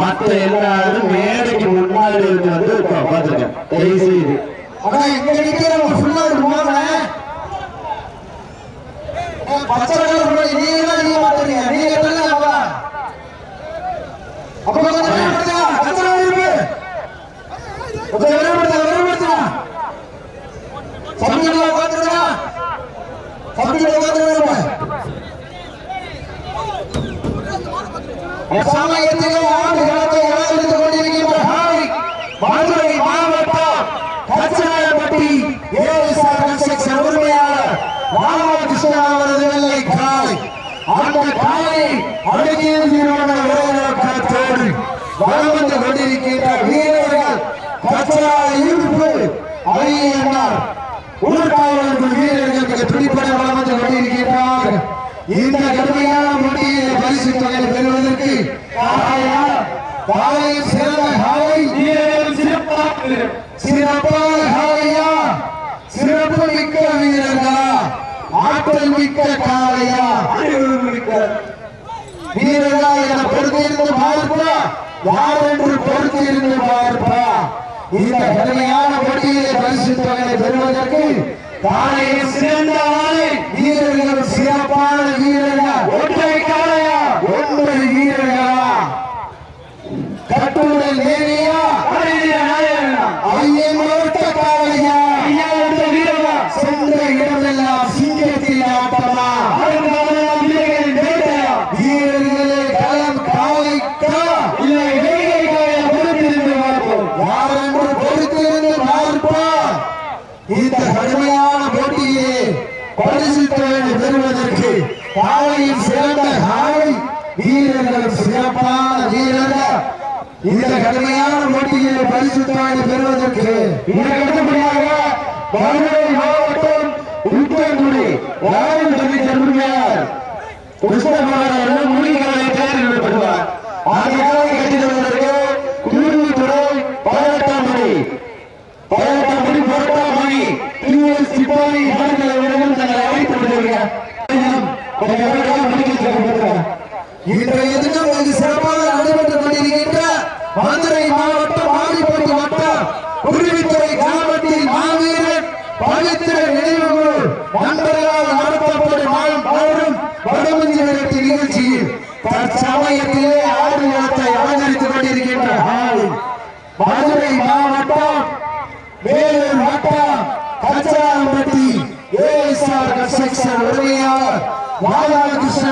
மத்த எல்லாரும் மேடைக்கு முன்னாடி இருந்து வந்து உட்காந்துருங்க தயவு செய்து. ஆனா இங்க நிக்கிறவங்க ஃபுல்லா பச்சை கலர் முன்னாடி நீங்க தான் நீங்க மாத்துறீங்க நீங்க தள்ள அப்பா அப்ப கொஞ்சம் விரைவுபடுத்துங்க. கொஞ்சம் விரைவுபடுத்துங்க, விரைவுபடுத்துங்க. சபையில உட்கார்ந்துருங்க. சமயத்திலே ஆண்டு காலத்தை இழந்து கொண்டிருக்கின்ற ஹாய் மதுரை மாவட்டம் கச்சராயப்பட்டி ஏஎஸ்ஆர் கன்ஸ்ட்ரக்ஷன் உரிமையாளர் ராமகிருஷ்ணன் அவரது வெள்ளை காலை அந்த காலை அழகிய நிறுவன விரைவாக்கத்தோடு வளம் கொண்டிருக்கின்ற வீரர்கள் கச்சரா இருப்பு அரியன்னார் ஊர்காவலர்கள் வீரர்கள் மிக துடிப்பட இந்த கடுமையான போட்டியில் பரிசு தொகையை பெறுவதற்கு காலையில் சிறந்த காலை சிறப்பான காளையா சிறப்பு மிக்க வீரர்களா. ஆற்றல் மிக்க காலையா வீரர்களா என பொறுத்திருந்து பார்ப்பா. யார் என்று பொறுத்திருந்து பார்ப்பா. இந்த கடுமையான போட்டியிலே பரிசு தொகையை பெறுவதற்கு காலையில் சிறந்த ஆளை வீரர்கள் சிறப்பான வீரர்கள். ஒற்றை காலையா ஒன்பது வீரர்களா? கட்டுடல் தேவியா ஐயன் மாவட்ட காளையா சென்ற இடமெல்லாம் சிங்கத்தில் ஆட்டமா வீரர்களே களம் காளைக்கா யார் என்று பொறுத்திருந்து பார்ப்பா இந்த கடுமையான போட்டியிலே பரிசு தொகை பெறுவதற்கு காலையில் சிறந்த காலை வீரர்கள் சிறப்பான வீரர்கள். இந்த கடுமையான போட்டியிலே பரிசு தொகை பெறுவதற்கு இதற்கு அடுத்தபடியாக மதுரை மாவட்டம் உத்தரங்குடி ராயல் கமிட்டி உரிமையாளர். புஷ்பகுமாரன் முடிகளை தேர்ந்தெடுக்கப்படுவார் ஆகியோரை கட்டிடுவதற்கு குருவித்துறை பதினெட்டாம் மணி பதினெட்டாம் மணி பதினெட்டாம் மணி டிஎஸ் சிப்பாய் ఒక ఎవరిగా మట్టి ఇచ్చిన ఇంత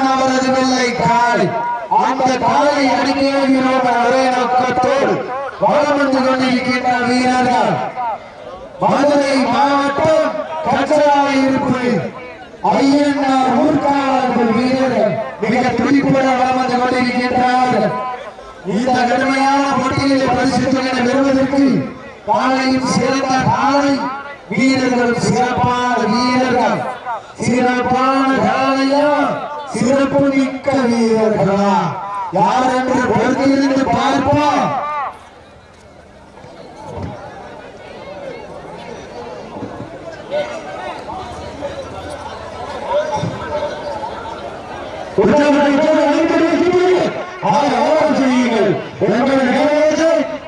ராதாகிருஷ்ணன் அவரது பிள்ளை கால் அந்த காலை அடிக்கிறோம் ஒரே நோக்கத்தோடு வளம் வந்து கொண்டிருக்கின்ற வீரர்கள். மதுரை மாவட்டம் கச்சராவை இருப்பு ஐயன்னார் ஊர்காவலர்கள் வீரர்கள் மிக துடிப்புடன் வளம் வந்து கொண்டிருக்கின்றார்கள். இந்த கடுமையான போட்டியிலே பரிசு தொகை பெறுவதற்கு காலையில் சிறந்த காலை வீரர்கள் சிறப்பான வீரர்கள். சிறப்பான காலையா? சிறப்பு மிக்க வீரர்களா. யார் என்று பொறுத்திருந்து பார்ப்போம் உற்சாகத்தோடு அனைத்து செய்யுங்கள் ஆக ஆவணம் செய்யுங்கள் உங்கள் நிறைவேற்ற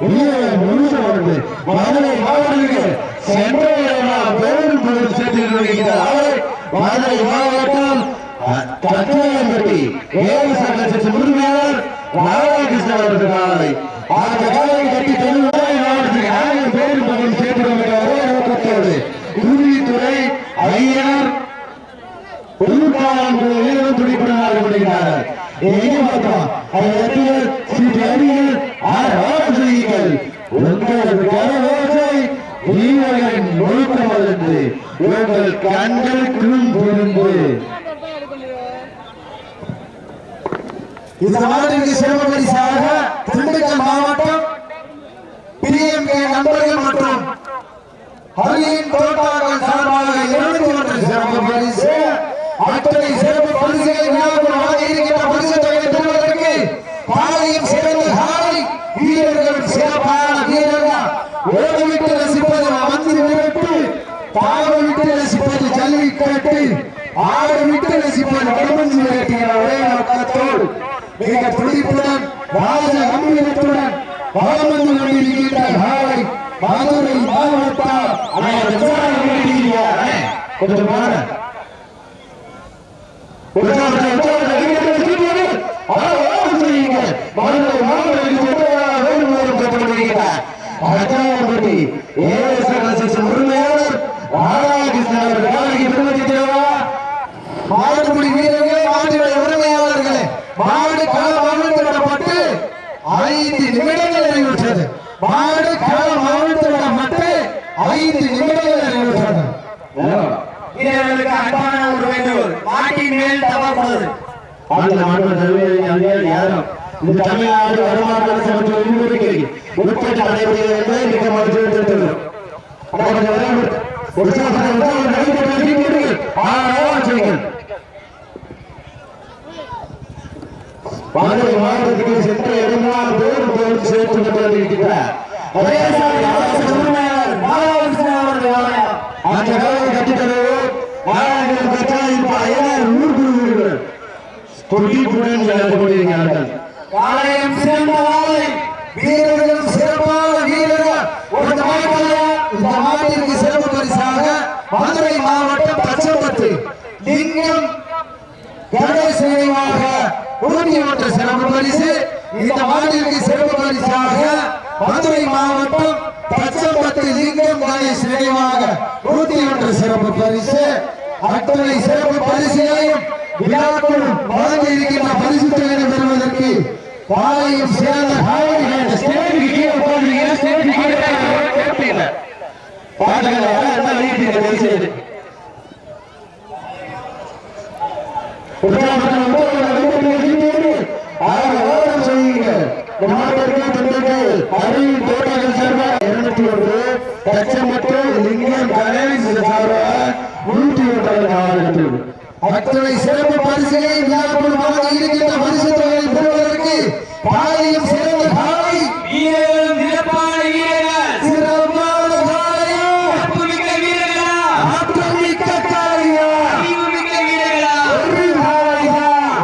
உயிரை முழுசு வருது மதுரை மாவட்டங்கள் சென்ற இடமெல்லாம் பேரும் பொருள் சேர்த்து வருகிறார் மதுரை மாவட்டம் கட்டாயம்பட்டி ஏழு சட்டத்தின் உரிமையாளர் நாராயணகிருஷ்ணன் அவர்கள் காலை அந்த காலை கட்டி தொழில்துறை மாவட்டத்தில் ஆயிரம் பேரும் பொருள் சேர்த்து ஒரே நோக்கத்தோடு உறுதித்துறை ஐயர் வீரரும் துடிப்புடன் ஆடப்படுகிறார்கள் எங்கே பார்த்தோம் உங்களது கரவோசை வீரர்களின் உங்கள் இந்த சிறப்பு பரிசாக திண்டுக்கல் மாவட்டம் பிரியம்கே நண்பர்கள் மற்றும் ஹரியின் தோட்டாளர்கள் சார்பாக இருநூத்தி ஒன்று சிறப்பு பரிசு அத்தனை சிறப்பு பரிசுகளை விழாக்குள் வழங்க இருக்கின்ற பரிசு தொகையை பெறுவதற்கு பாளையம் சிறந்த சாலை வீரர்கள் சிறப்பான வீரர்கள். ஓடிவிட்டு ரசிப்பது அமர்ந்து விட்டு தாழ விட்டு ரசிப்பது ஜல்லிக்கட்டு ஆடு விட்டு ரசிப்பது வடமஞ்சி விரட்டுகிற ஒரே நோக்கத்தோடு. மிக துடிப்புடன் அச்சாரப்பட்டி ஏஎஸ்எஸ் உரிமையாளர் ராதாகிருஷ்ணன் அவர்கள் வேலைக்கு பெருமதி தேவா மாடுபிடி வீரர்கள் மாடுடைய உரிமையாளர்களே மாடு களம் அவிழ்த்து விடப்பட்டு ஐந்து நிமிடங்கள் நிறைவுற்றது. மாடு களம் அவிழ்த்து விடப்பட்டு ஐந்து நிமிடங்கள் நிறைவுற்றது. வீரர்களுக்கு அன்பான ஒரு வேண்டுகோள். மாட்டின் மேல் தவறுவது அந்த அதிகாரி யாரும் இந்த தமிழ்நாடு வருமான சமத்துவ விதிமுறைக்கு உட்பட்டு நடைபெறுகிறது என்பதை மிக மகிழ்ச்சி தெரிவித்துள்ளோம். மதுரை மாவட்டத்துக்கு சென்ற இடமெல்லாம் பேர் சேர்த்து கொண்டிருக்கிறார் அதே அந்த கட்டித்தரவு மாணவர்கள் இப்ப ஊர் குருவீர்கள் துடிப்புடன் விளையாண்டு கொண்டிருக்கிறார்கள். காலையும் சிறந்த வாழை வீரர்களும் சிறப்பான வீரர்கள். இந்த மாட்டில் இந்த மாட்டிற்கு சிறப்பு பரிசாக மதுரை மாவட்டம் பச்சம்பத்து லிங்கம் கணேஷ் நினைவாக ஊதியமற்ற சிறப்பு பரிசு. இந்த மாட்டிற்கு சிறப்பு பரிசாக மதுரை மாவட்டம் பச்சம்பத்து லிங்கம் கணேஷ் நினைவாக ஊதியமற்ற சிறப்பு பரிசு. அத்தனை சிறப்பு பரிசுகளையும் விழாக்குள் வழங்க இருக்கின்ற பரிசு தொகையை பெறுவதற்கு பாளையம் சேர்ந்த காலைகள் ஸ்டேஜுக்கு கீழே போடுறீங்க ஸ்டேஜுக்கு கீழே கேட்பீங்க பாட்டுகளை என்ன வெளியிட்டீங்க தயவு வீட்டுக்கு வீட்டோடு லிங்கம் அத்தனை சிறப்பு பரிசுகளை விழாக்குள் இருக்கின்ற பரிசு தொகையை பெறுவதற்கு காலையும் சிறந்த காலை வீரர்களும் சிறப்பான வீரர்கள் சிறப்பான காலையும் சிறப்புமிக்க வீரர்களா ஆற்றல் மிக்க காலையா அறிவுமிக்க வீரர்களா ஒரு காலையா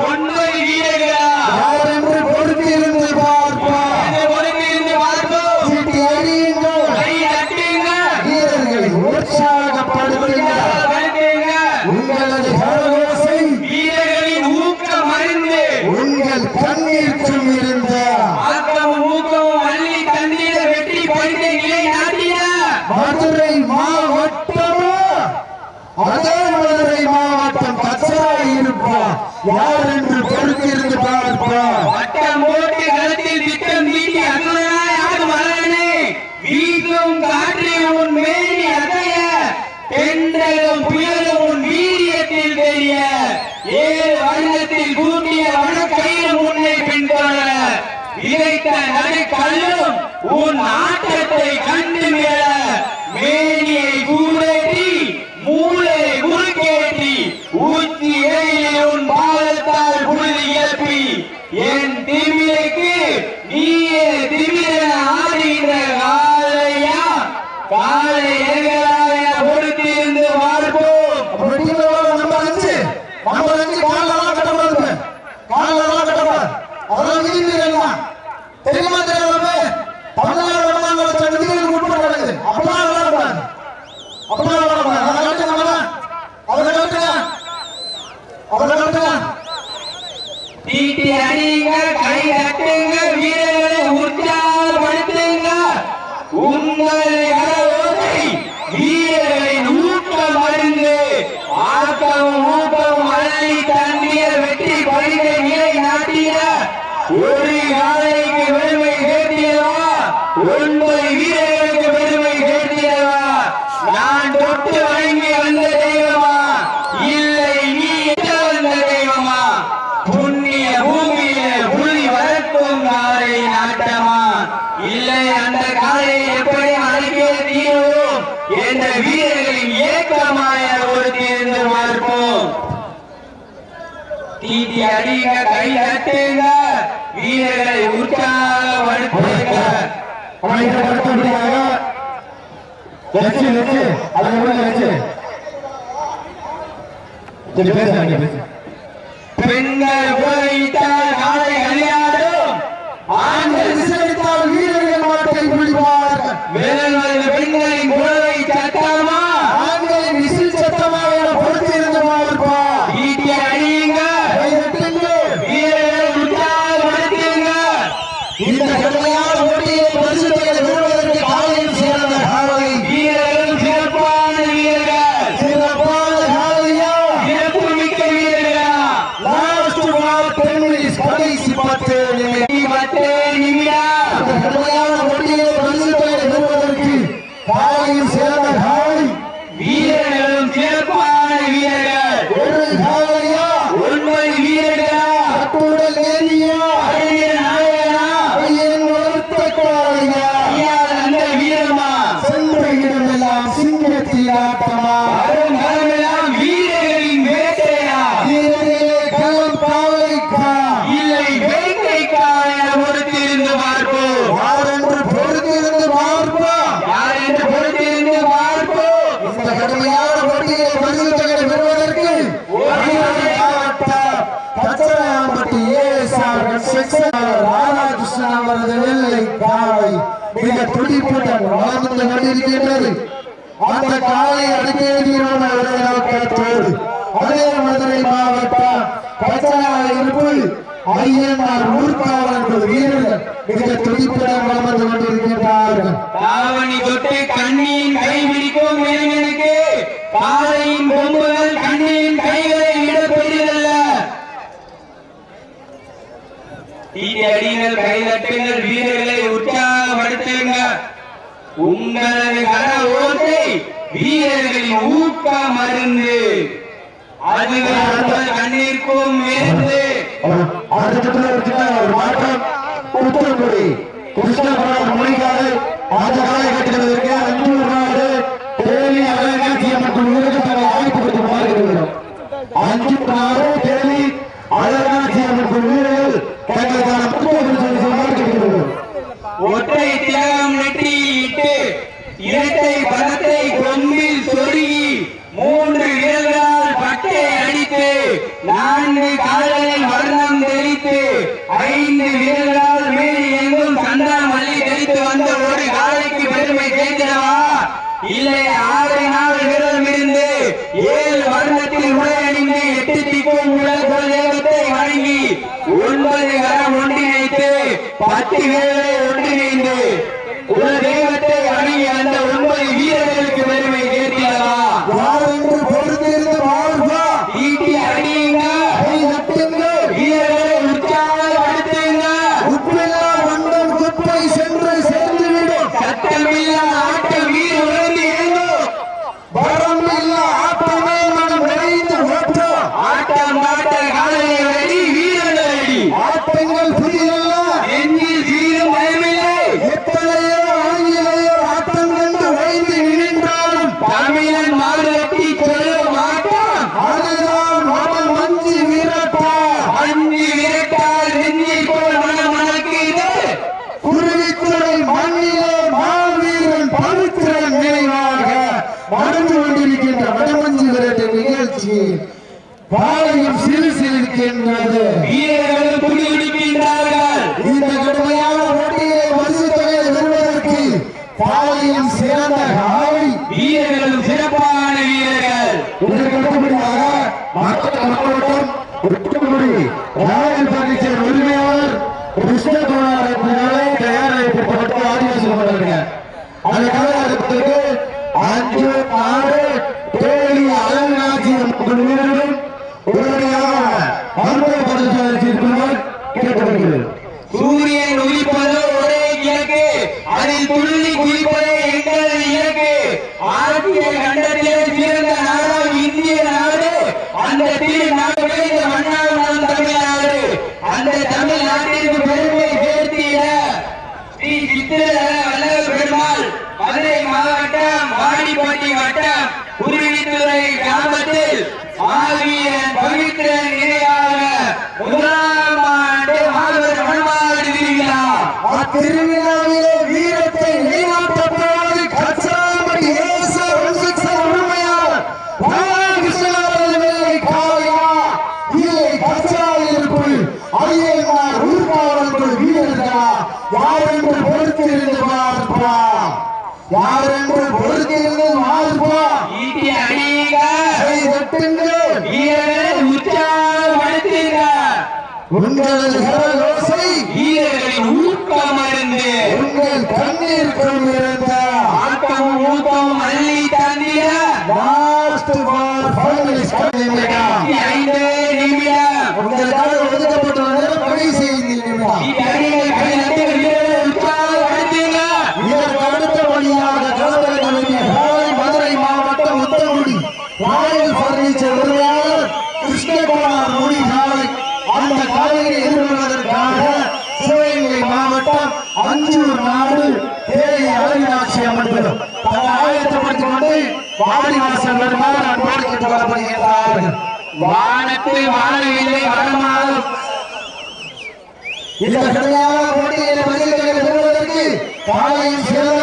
ஒன்பது வீரர்களா யார் என்று பொறுத்திருந்து பார்ப்பார் இந்த பொறுப்பிலிருந்து பார்ப்போம் சீட்டி அடியுங்கள் கை தட்டுங்க வீரர்களை உற்சாகப்படுத்துங்க வருத்துங்க உங்களது கரகோசை வீரர்களின் ஊக்கம் அறிந்து உங்கள் கண்ணீர்க்கும் இருந்த ஆக்கமும் ஊக்கமும் அள்ளி தந்திட வெற்றி பரிசை நிலை நாட்டின மதுரை மாவட்டமா அதே மதுரை மாவட்டம் கச்சராய் இருப்பா யார் என்று பொறுத்திருந்து பார்ப்பா வட்டம் போட்டு களத்தில் திட்டம் தீட்டி அசுரனாய் ஆடும் மலரனே வீசும் காற்று உன் மேனி அசைய தென்றலும் புயலும் உன் வீரியத்தில் தெரிய ஏழு வண்ணத்தில் கூட்டிய வனக்கயிறு உன்னை பின்தொடர விதைத்த நடுக்கல்லும் உன் ஆட்டத்தை கண்டு மேல மேனியை கூடேற்றி மூளை குறுக்கேற்றி ஊற்றி இடையில் உன் பாதத்தால் புழுதி இயப்பி என் திமிருக்கு நீயே திமிர ஆடுகின்ற காலையா காலை எங்களாய பொறுத்திருந்து பார்ப்போம் வெட்டிகளோட நம்பர் அஞ்சு நம்பர் அஞ்சு காலெல்லாம் கட்டப்படுது காலெல்லாம் கட்டப்படாது அதெல்லாம் விதிமுறைகள் தெரியுமா தெரியாம தமிழ்நாடு வருமானங்களை சில விதிகளுக்கு உட்பட்டு நடக்குது அப்படிலாம் விளையாடக்கூடாது அப்படிலாம் விளையாடக்கூடாது அதை கட்டுங்க நம்ம அதை கட்டுங்க அதை கட்டுங்க தீட்டி அடிங்க கை தட்டுங்க வீரர்களை உற்சாகப்படுத்துங்க உங்கள் கரவோசை வீரர்களின் ஊக்கம் அறிந்து ஆக்கமும் ஊக்கமும் அள்ளி தந்திய வெற்றி பரிசை நிலை நாட்டிய ஒரு காலைக்கு பெருமை சேர்த்தியவா ஒன்பது வீரர்களுக்கு பெருமை சேர்த்தியவா நான் தொட்டு வணங்கி வந்த தெய்வமா இல்லை நீ எட்ட வந்த தெய்வமா புண்ணிய பூமியில புலி வளர்க்கும் காலை நாட்டமா இல்லை அந்த காலையை எப்படி அழைக்க தீருவோம் என்ற வீரர்களின் ஏக்கமாய ஒரு தீர்ந்து பார்ப்போம் தீட்டி அடிங்க கை தட்டுங்க. வீரர்களை உற்சாகப்படுத்துங்க. லட்சு அதை பேசு பெண்கள் போயிட்டால் நாளை கல்யாணம். ஆண்கள் ராதாகிருஷ்ணன் அவரது நிலை பார்வை மிக துடிப்புடன் வளர்ந்து கொண்டிருக்கின்றது. அந்த காலை அடுக்கேடியான ஒரே நோக்கத்தோடு அதே மதுரை மாவட்டம் பச்சனா இருப்பு. ஐயனார் ஊர்காவலர்கள் வீரர்கள் மிக துடிப்புடன் வளர்ந்து கொண்டிருக்கின்றார்கள். தாவணி தொட்டு கண்ணியின் கைவிரிக்கும் இளைஞனுக்கு பாறையின் கொம்புகள் கண்ணியின் கைகளை தீனி அடியுங்கள் கை தட்டுங்கள் வீரர்களை உற்சாகப்படுத்துங்க உங்களது கன ஓசை வீரர்களின் ஊக்க மருந்து அதுவே கண்ணிற்கும் வேறு ஒரு மாற்றம் உத்தரவுடி கிருஷ்ணபுரம் மொழிக்காடு ஆஜ காலகட்டத்திற்கு அஞ்சு நாடு தேனி அழகாட்சி அம்மன் வாய்ப்பு நான்கு காலையில் வர்ணம் தெரித்து ஐந்து வீரர்களால் மேல் எங்கும் சந்தா மல்லி தெரித்து வந்த ஒரு காலைக்கு பெருமை சேர்க்கிறவா? இல்லை ஆறு நாள் விரல் இருந்து ஏழு வருடத்தில் உடல் அணிந்து எட்டு திக்கும் உடல் குலதெய்வத்தை வணங்கி ஒன்பது கரம் ஒன்றிணைத்து பத்து வேலை ஒன்றிணைந்து குலதெய்வ நிகழ்ச்சி வாழையும் சிறு சிறு என்று உங்களது ஓசை. வீரர்களின் ஊக்கமிருந்து உங்கள் கண்ணீர் கொள்கிறத ஆட்டம் ஊக்கம் அள்ளி தந்திட. லாஸ்ட் பார் ஃபைனலிஸ்ட் பத்து வாழவில்லை வடமாறும் இந்த கடுமையான போட்டியில பதில் பெறுவதற்கு காலையில் சிறந்த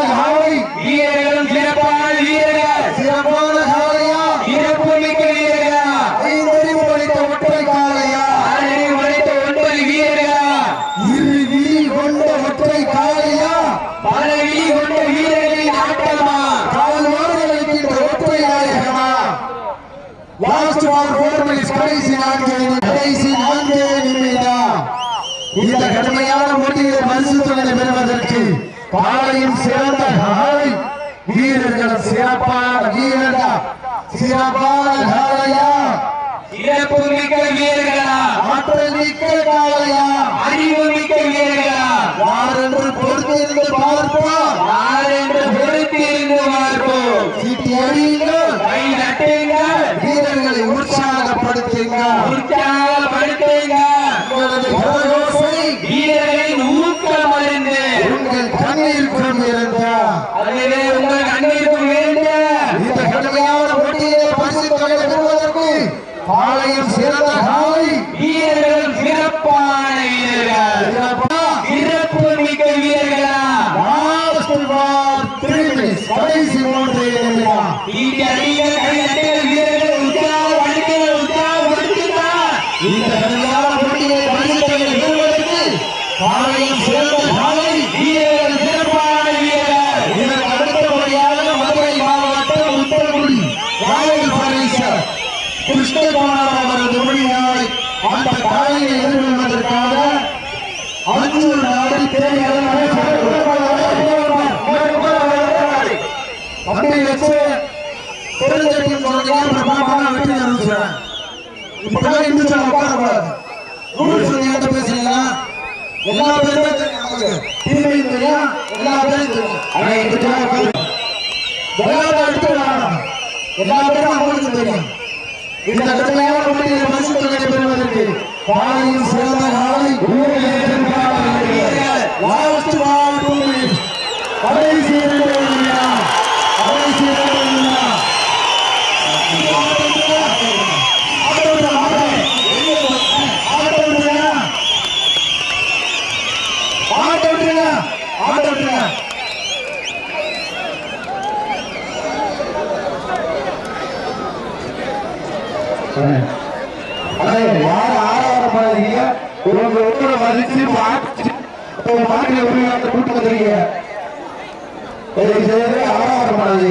சாதனை பெறுவதற்கு காலையில் சிறந்த அண்ணனே உங்கள் கண்ணீருக்கு வேண்டிய இந்த கடுமையான போட்டியிலே பரிசு தொகை பெறுவதற்கு பாளையம் சிறந்த அந்த காலையை எதிர்கொள்வதற்காக அஞ்சூர் நாடு அப்படி வச்சு பெருந்தெடுக்கும் சொல்லுங்கள் பிரபாகரன் வெற்றி நிறுத்துறேன் இப்படிதான் இந்து சொல்ல உட்காரக்கூடாது. ரூல்ஸ் நீங்க பேசுறீங்களா? தெரியும் தெரியும். எல்லா பேரும் எல்லா பேரும் எடுத்து எல்லா பேரும் அவங்களுக்கு தெரியும். இந்த கடுமையான போட்டியில் பரிசு தொகை பெறுவதற்கு? பாளையின் சிறந்த காலை வாழ்த்து வாழ்த்து பெரிய ஆறாவது